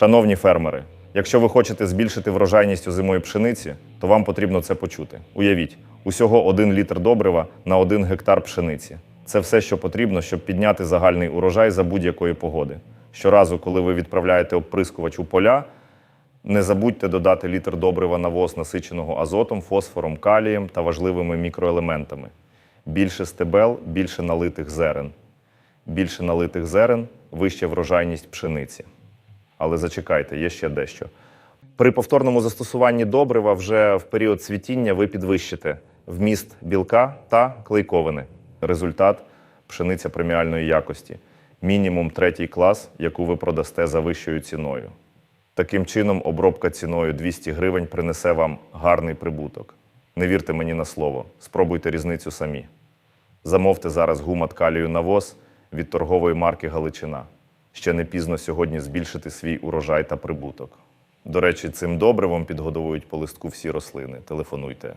Шановні фермери, якщо ви хочете збільшити врожайність озимої пшениці, то вам потрібно це почути. Уявіть, усього один літр добрива на один гектар пшениці. Це все, що потрібно, щоб підняти загальний урожай за будь-якої погоди. Щоразу, коли ви відправляєте оприскувач у поля, не забудьте додати літр добрива на воз, насиченого азотом, фосфором, калієм та важливими мікроелементами. Більше стебел, більше налитих зерен. Більше налитих зерен вища врожайність пшениці. Але зачекайте, є ще дещо. При повторному застосуванні добрива вже в період цвітіння ви підвищите вміст білка та клейковини. Результат пшениця преміальної якості. Мінімум третій клас, яку ви продасте за вищою ціною. Таким чином, обробка ціною 200 гривень принесе вам гарний прибуток. Не вірте мені на слово, спробуйте різницю самі. Замовте зараз гумат калію навоз від торгової марки Галичина. Ще не пізно сьогодні збільшити свій урожай та прибуток. До речі, цим добривом підгодовують по листку всі рослини. Телефонуйте